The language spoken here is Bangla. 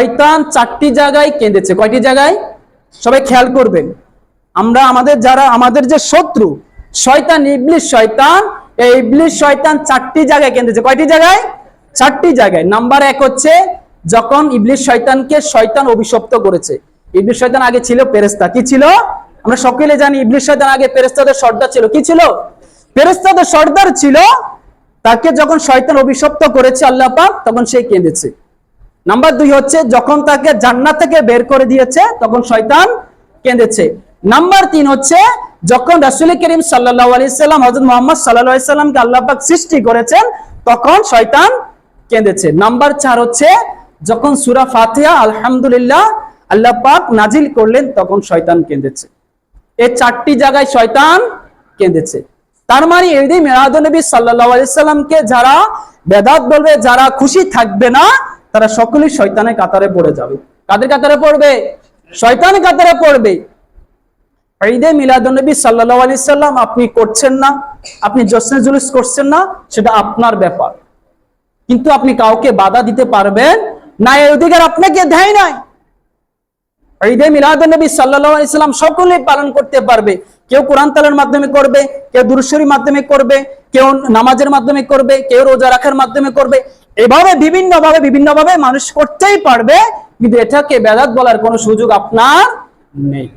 শয়তান চারটি জায়গায় কেঁদেছে। কয়টি জায়গায়? সবাই খেয়াল করবেন। আমরা আমাদের যারা, আমাদের যে শত্রু, শয়তান ইবলিশ শয়তান, এই ইবলিশ শয়তান চারটি জায়গায় কেঁদেছে। কয়টি জায়গায়? চারটি জায়গায়। নাম্বার এক হচ্ছে, যখন ইবলিশ শয়তানকে শয়তান অভিশপ্ত করেছে। ইবলিশ শয়তান আগে ছিল পেরেস্তা কি ছিল? আমরা সকলে জানি ইবলিশ শয়তান আগে পেরেস্তাদের সর্দার ছিল। কি ছিল? পেরেস্তাদের সর্দার ছিল। তাকে যখন শয়তান অভিশপ্ত করেছে আল্লাহ পাক, তখন সে কেঁদেছে। নাম্বার দুই হচ্ছে, যখন তাকে জান্নাত থেকে বের করে দিয়েছে, তখন শয়তান কেঁদেছে। নাম্বার তিন হচ্ছে, যখন রাসুল করিম সাল্লাহ আলি সাল্লাম হজরত মোহাম্মদ সাল্লাহ সাল্লামকে আল্লাহ পাক সৃষ্টি করেছেন, তখন শয়তান কেঁদেছে। নাম্বার চার হচ্ছে, যখন সুরা ফাতিহা, আলহামদুলিল্লাহ, আল্লাহ পাক নাজিল করলেন, তখন শয়তান কেঁদেছে। এই চারটি জায়গায় শয়তান কেঁদেছে। তার মানে এই দিন মেরাদনবী সাল্লাহ আলি সাল্লামকে যারা বেদাত বলবে, যারা খুশি থাকবে না তারা সকলেই শয়তানের কাতারে পড়ে যাবে। কাদের কাতারে পড়বে? শয়তানের কাতারে পড়বে। ঈদে মিলাদুন্নবী সাল্লাহ আলি সাল্লাম আপনি করছেন না, আপনি জশ্নে জুলুস করছেন না, সেটা আপনার ব্যাপার। কিন্তু আপনি কাউকে বাধা দিতে পারবেন না এই অধিকার আপনাকে দেয় নাই। ঈদে মিলাদুন্নবী সাল্লাল্লাহু আলাইহি সাল্লাম সকলেই পালন করতে পারবে। কেউ কোরআন তালার মাধ্যমে করবে, কেউ দুরুশরীর মাধ্যমে করবে, কেউ নামাজের মাধ্যমে করবে, কেউ রোজা রাখার মাধ্যমে করবে। এভাবে বিভিন্ন ভাবে বিভিন্ন ভাবে মানুষ করতেই পারবে, কিন্তু এটাকে বেদাত বলার কোনো সুযোগ আপনার নেই।